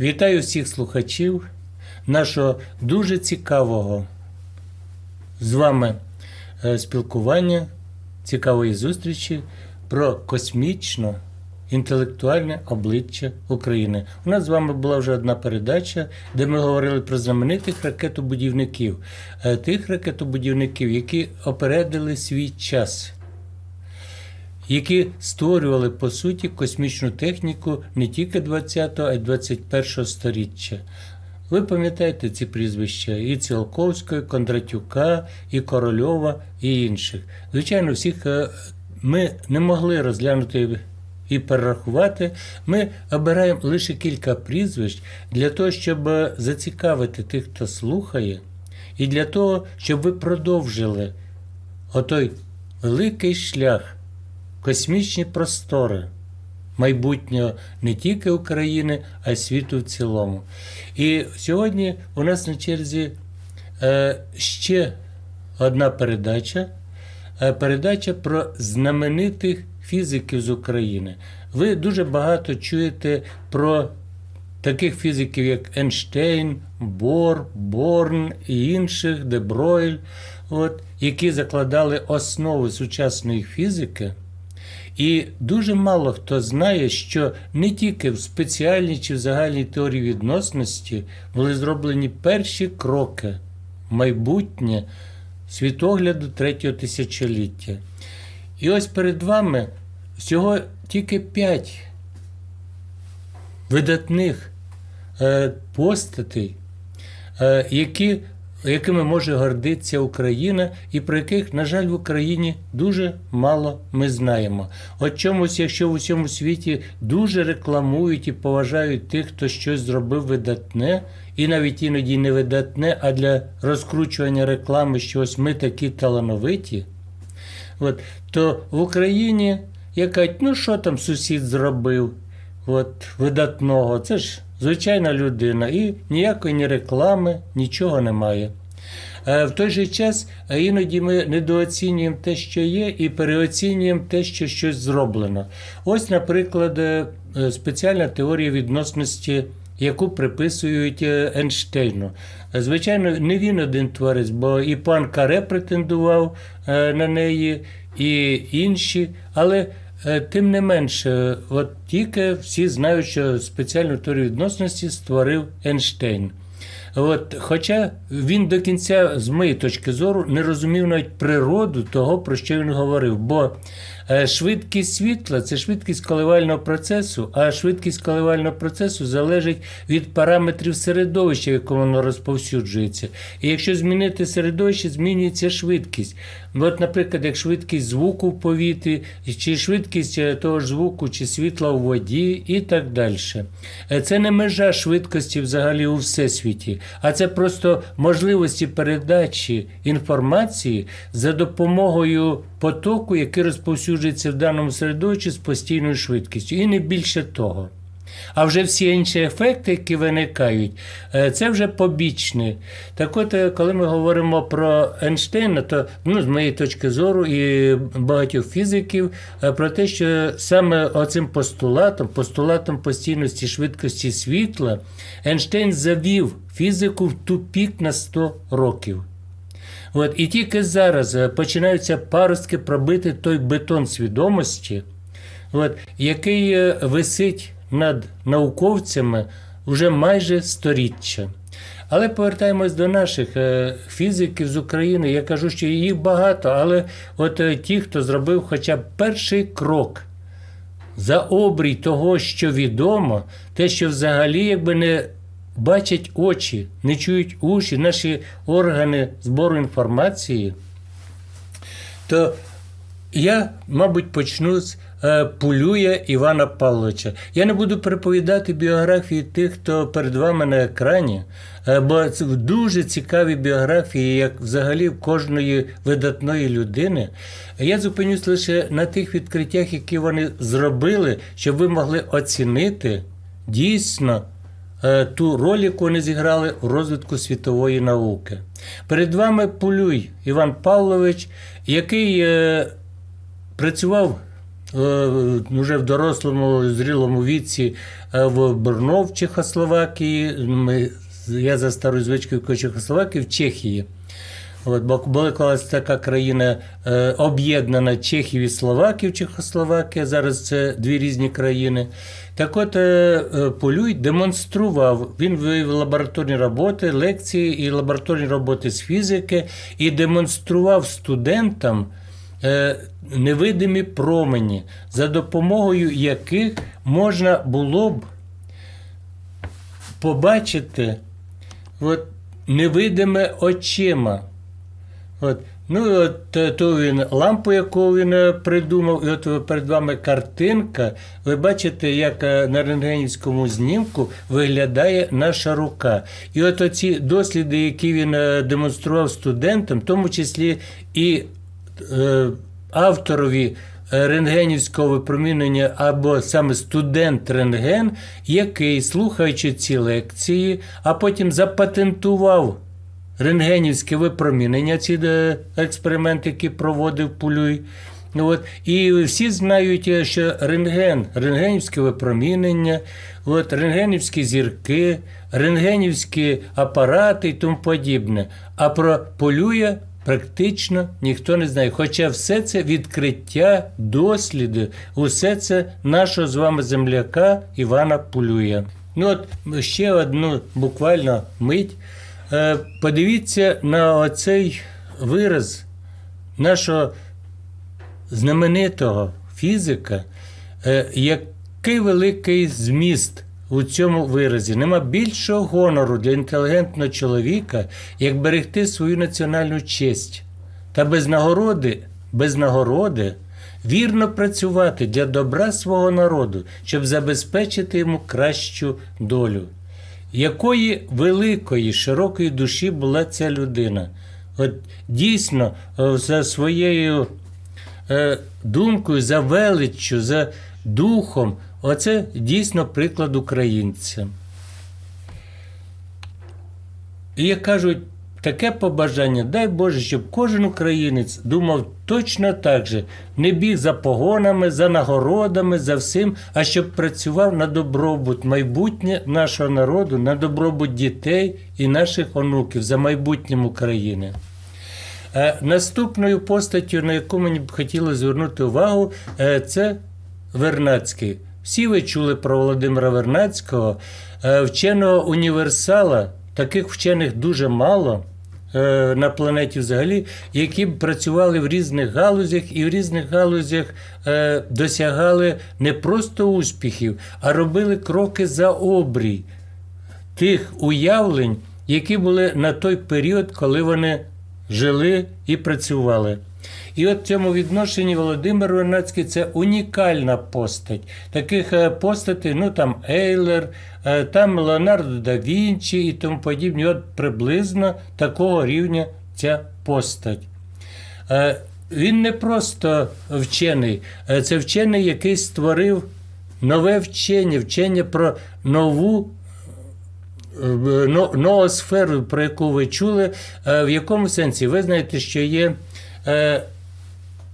Вітаю всіх слухачів нашого дуже цікавого з вами е, спілкування, цікавої зустрічі про космічно інтелектуальне обличчя України. У нас з вами була вже одна передача, де ми говорили про знаменитих ракетобудівників, е, тих ракетобудівників, які опередили свій час які створювали по суті космічну техніку не тільки 20-го, а й 21-го сторіччя. Ви пам'ятаєте ці прізвища і Ціолковської, Кондратюка, і Корольова, і інших. Звичайно, всіх е, ми не могли розглянути і перерахувати. Ми обираємо лише кілька прізвищ для того, щоб е, зацікавити тих, хто слухає, і для того, щоб ви продовжили отой великий шлях космічні простори майбутнього не тільки України, а й світу в цілому. І сьогодні у нас на черзі е, ще одна передача. е, Передача про знаменитих фізиків з України. Ви дуже багато чуєте про таких фізиків, як Ейнштейн, Бор, Борн і інших, Дебройль, от, які закладали основи сучасної фізики. І дуже мало хто знає, що не тільки в спеціальній чи в загальній теорії відносності були зроблені перші кроки в майбутнє світогляду третього тисячоліття. І ось перед вами всього тільки п'ять видатних е, постатей, е, які, якими може гордитися Україна, і про яких, на жаль, в Україні дуже мало ми знаємо. От чомусь, якщо в усьому світі дуже рекламують і поважають тих, хто щось зробив видатне, і навіть іноді не видатне, а для розкручування реклами, що ось ми такі талановиті. От, то в Україні яка, ну що там сусід зробив от, видатного? Це ж звичайна людина. І ніякої ні реклами, нічого немає. Е, В той же час е, іноді ми недооцінюємо те, що є, і переоцінюємо те, що щось зроблено. Ось, наприклад, е, спеціальна теорія відносності, яку приписують Ейнштейну. Звичайно, не він один творець, бо і пан Каре претендував на неї, і інші, але тим не менше, от тільки всі знають, що спеціальну теорію відносності створив Ейнштейн. От, хоча він до кінця, з моєї точки зору, не розумів навіть природу того, про що він говорив. Бо е, швидкість світла це швидкість коливального процесу, а швидкість коливального процесу залежить від параметрів середовища, в якому воно розповсюджується. І якщо змінити середовище, змінюється швидкість. От, наприклад, як швидкість звуку в повітрі, чи швидкість е, того ж звуку, чи світла у воді, і так далі. Е, Це не межа швидкості взагалі у всесвіті, а це просто можливості передачі інформації за допомогою потоку, який розповсюджується в даному середовищі з постійною швидкістю, і не більше того. А вже всі інші ефекти, які виникають, е, це вже побічні. Так от, е, коли ми говоримо про Ейнштейна, то ну, з моєї точки зору і багатьох фізиків, е, про те, що саме оцим постулатом, постулатом постійності швидкості світла, Ейнштейн завів фізику в тупік на 100 років. От, і тільки зараз починаються паростки пробити той бетон свідомості, от, який висить над науковцями вже майже сторіччя. Але повертаємось до наших е, фізиків з України. Я кажу, що їх багато, але от е, ті, хто зробив хоча б перший крок за обрій того, що відомо, те, що взагалі якби не бачать очі, не чують уші, наші органи збору інформації, то я, мабуть, почну з е, Пулюя Івана Павловича. Я не буду переповідати біографії тих, хто перед вами на екрані, е, бо це дуже цікаві біографії, як взагалі в кожної видатної людини. Я зупинюсь лише на тих відкриттях, які вони зробили, щоб ви могли оцінити дійсно е, ту роль, яку вони зіграли у розвитку світової науки. Перед вами Пулюй Іван Павлович, який працював вже в дорослому зрілому віці е, в Брно в Чехословакії. Ми, я за старою звичкою Чехословакії в Чехії. От, бо була колись така країна е, об'єднана Чехів і Словаків, Чехословакія, зараз це дві різні країни. Так от е, е, Полюй демонстрував, він вивів лабораторні роботи, лекції і лабораторні роботи з фізики і демонстрував студентам е, невидимі промені, за допомогою яких можна було б побачити от, невидиме очима. От. Ну, от е, ту він лампу, яку він е, придумав, і от перед вами картинка. Ви бачите, як е, на рентгенівському знімку виглядає наша рука. І от оці досліди, які він е, демонстрував студентам, в тому числі і е, авторові е, рентгенівського випромінення або саме студент рентген, який, слухаючи ці лекції, а потім запатентував рентгенівське випромінення, ці е, експерименти, які проводив Пулюй. От, і всі знають, е, що рентген, рентгенівське випромінення, от, рентгенівські зірки, рентгенівські апарати і тому подібне. А про полюя практично ніхто не знає. Хоча все це відкриття, досліди, усе це нашого з вами земляка Івана Полюя. Ну от ще одну буквально мить. Е, Подивіться на оцей вираз нашого знаменитого фізика, е, який великий зміст у цьому виразі. Нема більшого гонору для інтелігентного чоловіка, як берегти свою національну честь та без нагороди, без нагороди вірно працювати для добра свого народу, щоб забезпечити йому кращу долю. Якої великої, широкої душі була ця людина? От дійсно, е, за своєю е, думкою, за величчю, за духом, оце дійсно приклад українця. І як кажуть, таке побажання, дай Боже, щоб кожен українець думав точно так же, не біг за погонами, за нагородами, за всім, а щоб працював на добробут майбутнє нашого народу, на добробут дітей і наших онуків за майбутнім України. Е, Наступною постаттю, на яку мені б хотілося звернути увагу, е, це Вернацький. Всі ви чули про Володимира Вернацького, е, вченого універсала. Таких вчених дуже мало е, на планеті взагалі, які б працювали в різних галузях і в різних галузях е, досягали не просто успіхів, а робили кроки за обрій тих уявлень, які були на той період, коли вони жили і працювали. І от в цьому відношенні Володимир Вернацький це унікальна постать. Таких е, постатей, ну там Ейлер, е, там Леонардо да Вінчі і тому подібні. От приблизно такого рівня ця постать. Е, Він не просто вчений, це вчений, який створив нове вчення, вчення про нову е, но- ноосферу, про яку ви чули. В якому сенсі? Ви знаєте, що є е,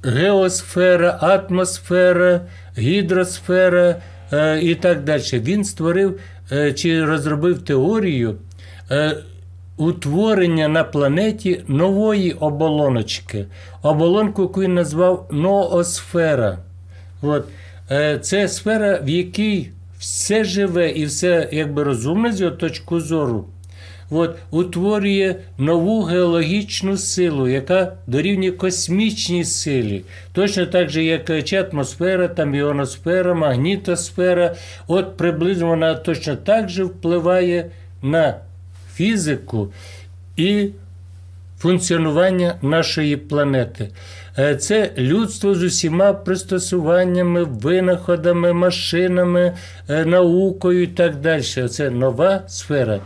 геосфера, атмосфера, гідросфера е, і так далі. Він створив е, чи розробив теорію утворення на планеті нової оболоночки, оболонку, яку він назвав ноосфера. От. Це сфера, в якій все живе і все якби розумне з його точки зору. От, утворює нову геологічну силу, яка дорівнює космічній силі. Точно так же, як е, чи атмосфера, там іоносфера, магнітосфера. От приблизно вона точно так же впливає на фізику і функціонування нашої планети. Е, Це людство з усіма пристосуваннями, винаходами, машинами, е, наукою і так далі. Це нова сфера.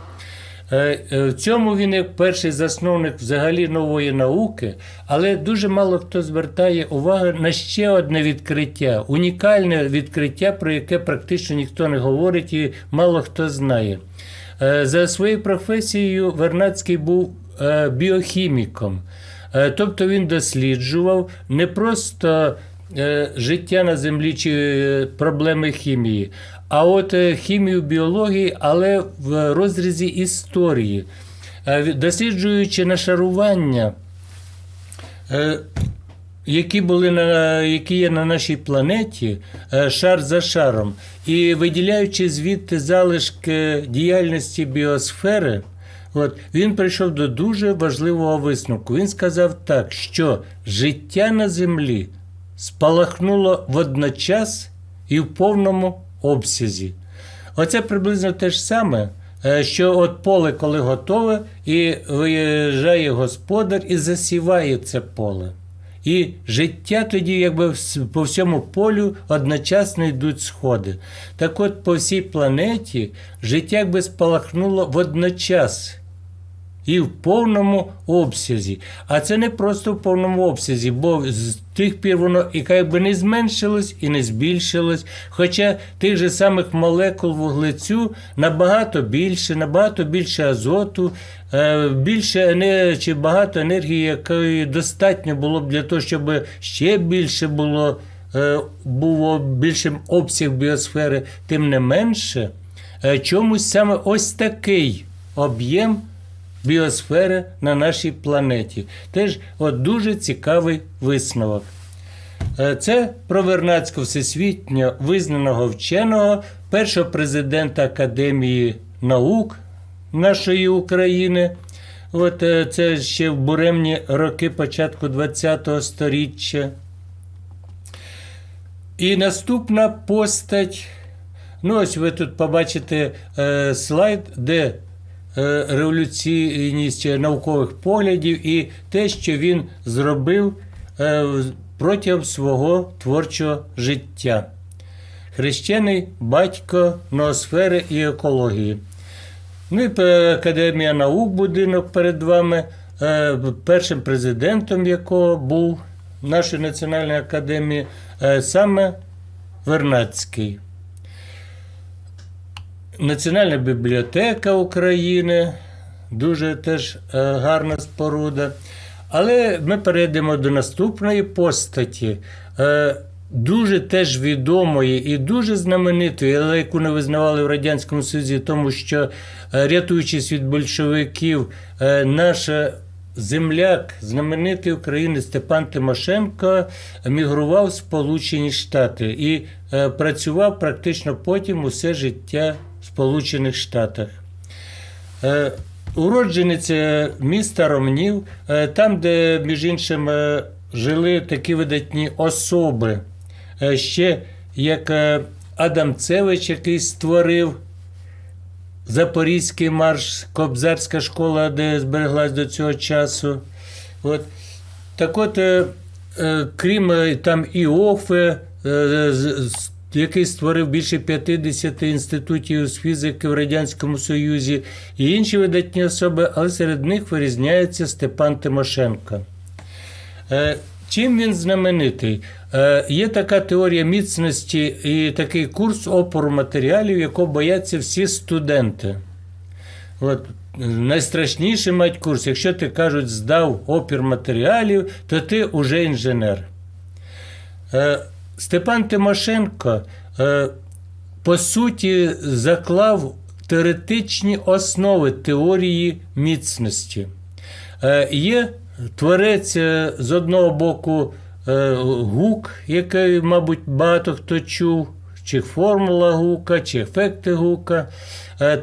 Е, е, В цьому він як перший засновник взагалі нової науки, але дуже мало хто звертає увагу на ще одне відкриття, унікальне відкриття, про яке практично ніхто не говорить і мало хто знає. Е, За своєю професією Вернацький був біохіміком. Тобто він досліджував не просто життя на землі чи проблеми хімії, а от е, хімію біології, але в розрізі історії, Е, досліджуючи нашарування. е, які були на які є на нашій планеті шар за шаром, і виділяючи звідти залишки діяльності біосфери, от він прийшов до дуже важливого висновку. Він сказав так, що життя на землі спалахнуло водночас і в повному обсязі. Оце приблизно те ж саме, е, що от поле, коли готове, і виїжджає господар і засіває це поле. І життя тоді, якби по всьому полю одночасно йдуть сходи. Так от по всій планеті життя якби спалахнуло водночас і в повному обсязі. А це не просто в повному обсязі, бо з тих пір воно і якби не зменшилось, і не збільшилось. Хоча тих же самих молекул вуглецю набагато більше, набагато більше азоту, е, більше енергії, чи багато енергії, якої достатньо було б для того, щоб ще більше було. е, Було більшим обсяг біосфери, тим не менше, е, чомусь саме ось такий об'єм біосфери на нашій планеті. Теж от дуже цікавий висновок. Е, Це про Вернацького всесвітньо визнаного вченого, першого президента Академії наук нашої України. От е, це ще в буремні роки початку ХХ століття. І наступна постать. Ну, ось ви тут побачите е, слайд, де революційність наукових поглядів і те, що він зробив е, протягом свого творчого життя. Хрещений батько ноосфери і екології. Ну і е, Академія наук будинок перед вами, е, першим президентом якого був нашої національної академії, е, саме Вернадський. Національна бібліотека України, дуже теж е, гарна споруда. Але ми перейдемо до наступної постаті, е, дуже теж відомої і дуже знаменитої, але яку не визнавали в Радянському Союзі, тому що, е, рятуючись від большевиків, наша земляк, знаменитий українець Степан Тимошенко, мігрував в Сполучені Штати і працював практично потім усе життя Сполучених Штатах. Е, Уродженець е, міста Ромнів, е, там, де, між іншим, жили такі видатні особи, ще як е, Адам Цевич, який створив Запорізький марш, Кобзарська школа, де збереглась до цього часу. От. Так от, крім там з- який створив більше 50 інститутів з фізики в Радянському Союзі, і інші видатні особи, але серед них вирізняється Степан Тимошенко. Е, Чим він знаменитий? Е, Є така теорія міцності і такий курс опору матеріалів, якого бояться всі студенти. От, е, найстрашніший мать курс, якщо ти кажуть, здав опір матеріалів, то ти уже інженер. Степан Тимошенко, е, по суті, заклав теоретичні основи теорії міцності. Е, Є творець е, з одного боку гук, який, мабуть, багато хто чув, чи формула гука, чи ефекти гука.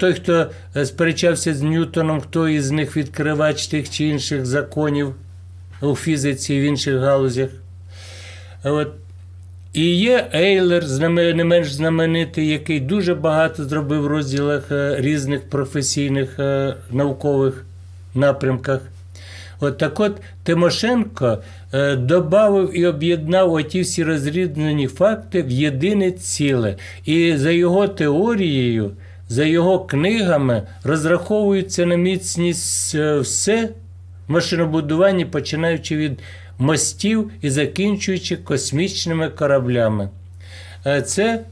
Той, хто сперечався з Ньютоном, хто із них відкривач тих чи інших законів у фізиці і в інших галузях. От. І є Ейлер, не менш знаменитий, який дуже багато зробив в розділах е, різних професійних е, наукових напрямках. От так от Тимошенко е, додав і об'єднав оті всі розрізнені факти в єдине ціле. І за його теорією, за його книгами розраховується на міцність все в машинобудуванні, починаючи від мостів і закінчуючи космічними кораблями. Е, Це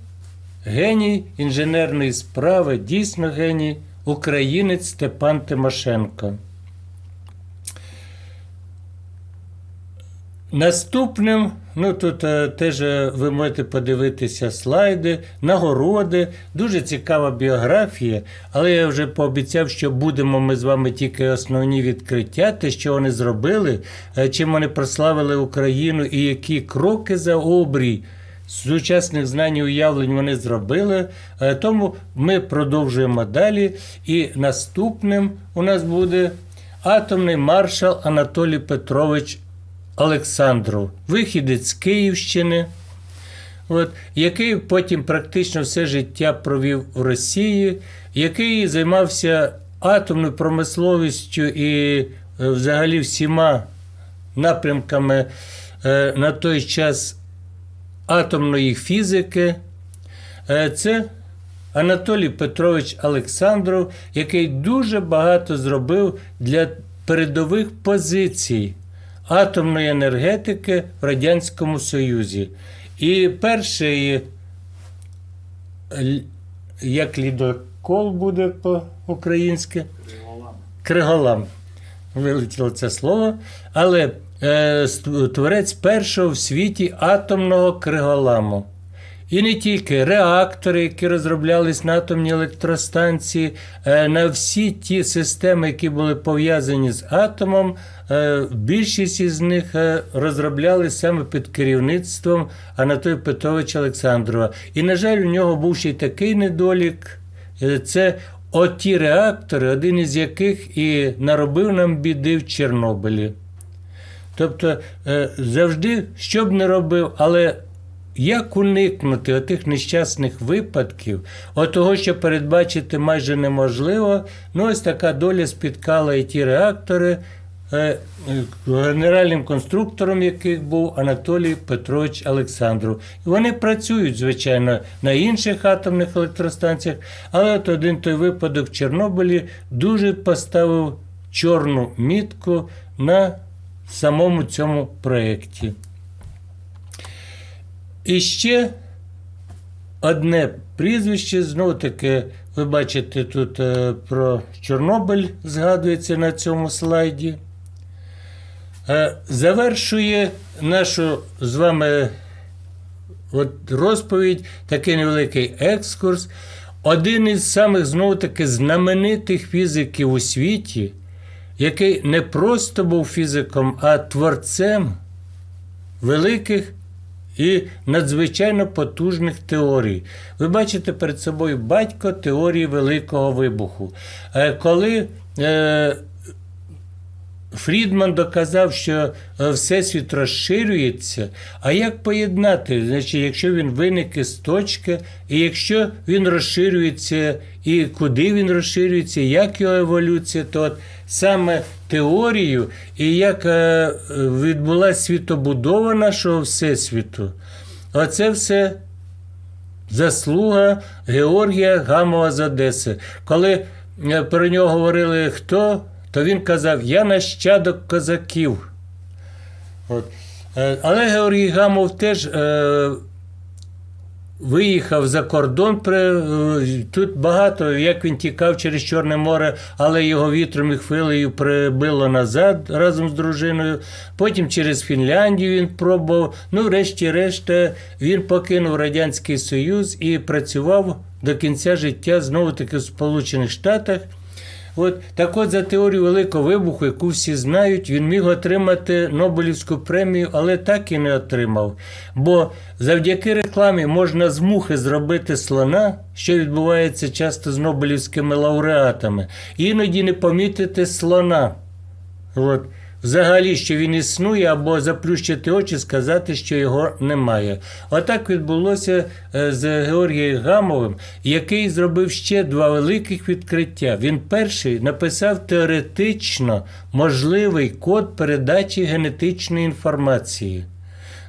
геній інженерної справи, дійсно геній, українець Степан Тимошенко. Наступним, ну тут е, теж е, ви можете подивитися слайди, нагороди, дуже цікава біографія, але я вже пообіцяв, що будемо ми з вами тільки основні відкриття, те, що вони зробили, е, чим вони прославили Україну і які кроки за обрій сучасних знань і уявлень вони зробили. Тому ми продовжуємо далі. І наступним у нас буде атомний маршал Анатолій Петрович Олександров, вихідець з Київщини, от, який потім практично все життя провів в Росії, який займався атомною промисловістю і е, взагалі всіма напрямками е, на той час атомної фізики. Е, Це Анатолій Петрович Олександров, який дуже багато зробив для передових позицій атомної енергетики в Радянському Союзі. І перший, як лідокол буде по-українськи, Криголам. Вилетіло це слово. Але е, творець першого в світі атомного криголаму. І не тільки реактори, які розроблялись на атомній електростанції, е, на всі ті системи, які були пов'язані з атомом, е, більшість із них е, розроблялись саме під керівництвом Анатолія Петровича Олександрова. І, на жаль, у нього був ще й такий недолік. Це оті реактори, один із яких і наробив нам біди в Чорнобилі. Тобто завжди, що б не робив, але як уникнути отих нещасних випадків, от того, що передбачити майже неможливо, ну ось така доля спіткала і ті реактори, е, е, генеральним конструктором яких був Анатолій Петрович Олександров. І вони працюють, звичайно, на інших атомних електростанціях, але от один той випадок в Чорнобилі дуже поставив чорну мітку на самому цьому проєкті. І ще одне прізвище, знову таки, ви бачите, тут е, про Чорнобиль згадується на цьому слайді. Е, Завершує нашу з вами от розповідь, такий невеликий екскурс. Один із самих знову таки знаменитих фізиків у світі, який не просто був фізиком, а творцем великих і надзвичайно потужних теорій. Ви бачите перед собою батько теорії Великого вибуху. Е, Коли е, Фрідман доказав, що е, Всесвіт розширюється. А як поєднати? Значить, якщо він виник із точки, і якщо він розширюється, і куди він розширюється, як його еволюція, то от саме теорію і як е, відбулася світобудова нашого Всесвіту, оце все заслуга Георгія Гамова з Одеси. Коли е, про нього говорили хто, то він казав: Я нащадок козаків. От. Е, Але Георгій Гамов теж е, виїхав за кордон. Е, тут багато, як він тікав через Чорне море, але його вітром і хвилею прибило назад разом з дружиною. Потім через Фінляндію він пробував. Ну, врешті-решт, він покинув Радянський Союз і працював до кінця життя знову таки в Сполучених Штатах. От так от за теорію великого вибуху, яку всі знають, він міг отримати Нобелівську премію, але так і не отримав. Бо завдяки рекламі можна з мухи зробити слона, що відбувається часто з Нобелівськими лауреатами, іноді не помітити слона. От. Взагалі, що він існує, або заплющити очі, сказати, що його немає. Отак відбулося е, з Георгієм Гамовим, який зробив ще два великих відкриття. Він перший написав теоретично можливий код передачі генетичної інформації.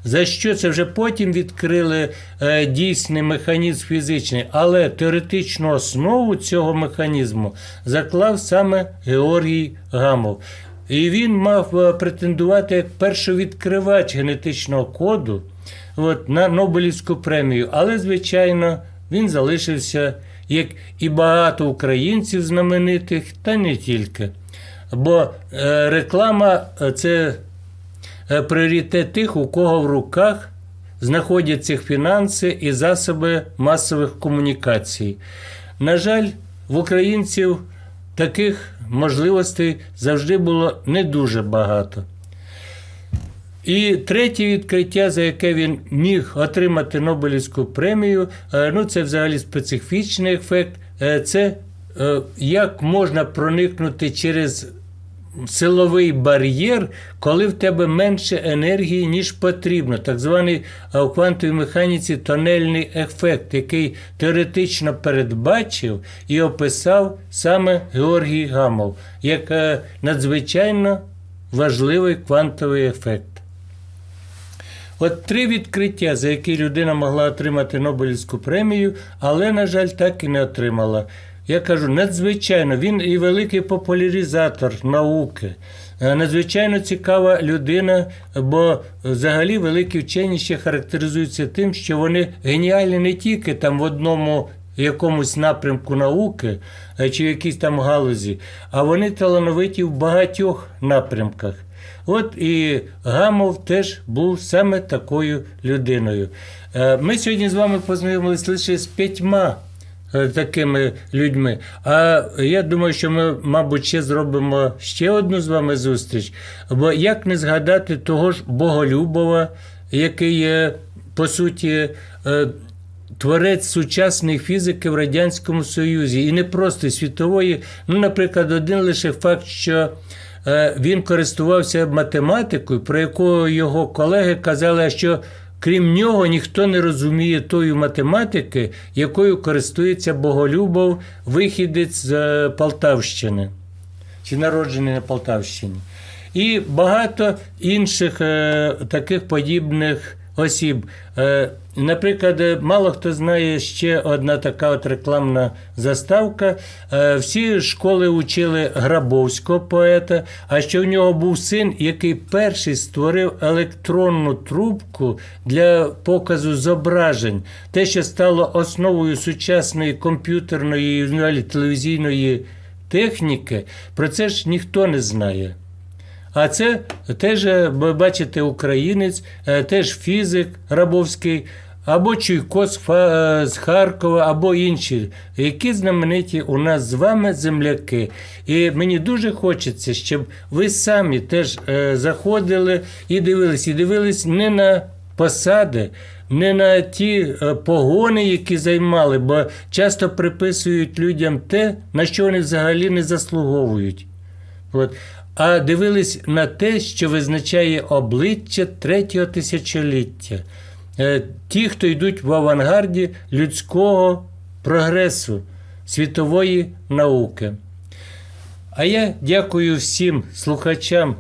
За що це вже потім відкрили е, дійсний механізм фізичний, але теоретичну основу цього механізму заклав саме Георгій Гамов. І він мав е, претендувати як першовідкривач генетичного коду от, на Нобелівську премію. Але, звичайно, він залишився, як і багато українців знаменитих, та не тільки. Бо е, реклама е, це пріоритет тих, у кого в руках знаходяться фінанси і засоби масових комунікацій. На жаль, в українців таких можливостей завжди було не дуже багато. І третє відкриття, за яке він міг отримати Нобелівську премію, е, ну це взагалі специфічний ефект. е, Це е, як можна проникнути через силовий бар'єр, коли в тебе менше енергії, ніж потрібно. Так званий е, у квантовій механіці тонельний ефект, який теоретично передбачив і описав саме Георгій Гамов як е, надзвичайно важливий квантовий ефект. От три відкриття, за які людина могла отримати Нобелівську премію, але, на жаль, так і не отримала. Я кажу, надзвичайно, він і великий популяризатор науки. Е, Надзвичайно цікава людина, бо взагалі великі вчені ще характеризуються тим, що вони геніальні не тільки там в одному якомусь напрямку науки е, чи в якійсь там галузі, а вони талановиті в багатьох напрямках. От і Гамов теж був саме такою людиною. Е, Ми сьогодні з вами познайомилися лише з п'ятьма такими людьми. А я думаю, що ми, мабуть, ще зробимо ще одну з вами зустріч. Бо як не згадати того ж Боголюбова, який є, по суті, е, творець сучасної фізики в Радянському Союзі, і не просто світової. Ну, наприклад, один лише факт, що е, він користувався математикою, про якого його колеги казали, що крім нього ніхто не розуміє тої математики, якою користується Боголюбов, вихідець з е, Полтавщини чи народжений на Полтавщині. І багато інших е, таких подібних осіб. Е, наприклад, е, мало хто знає ще одна така от рекламна заставка. Е, всі школи учили Грабовського поета, а ще в нього був син, який перший створив електронну трубку для показу зображень. Те, що стало основою сучасної комп'ютерної і телевізійної техніки, про це ж ніхто не знає. А це теж, е, ви бачите, українець, е, теж фізик Грабовський, або Чуйко е, з Харкова, або інші, які знамениті у нас з вами земляки. І мені дуже хочеться, щоб ви самі теж заходили і дивились, і дивились не на посади, не на ті погони, які займали, бо часто приписують людям те, на що вони взагалі не заслуговують. От. А дивились на те, що визначає обличчя третього тисячоліття. Е, Ті, хто йдуть в авангарді людського прогресу, світової науки. А я дякую всім слухачам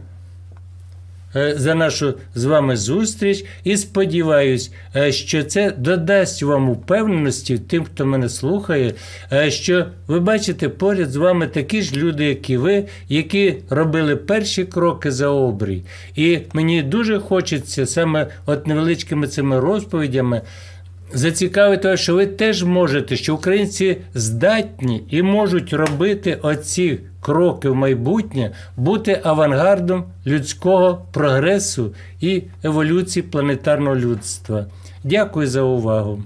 за нашу з вами зустріч і сподіваюсь, е, що це додасть вам упевненості тим, хто мене слухає, е, що ви бачите поряд з вами такі ж люди, як і ви, які робили перші кроки за обрій. І мені дуже хочеться саме от невеличкими цими розповідями. Зацікавити, що ви теж можете, що українці здатні і можуть робити оці кроки в майбутнє, бути авангардом людського прогресу і еволюції планетарного людства. Дякую за увагу.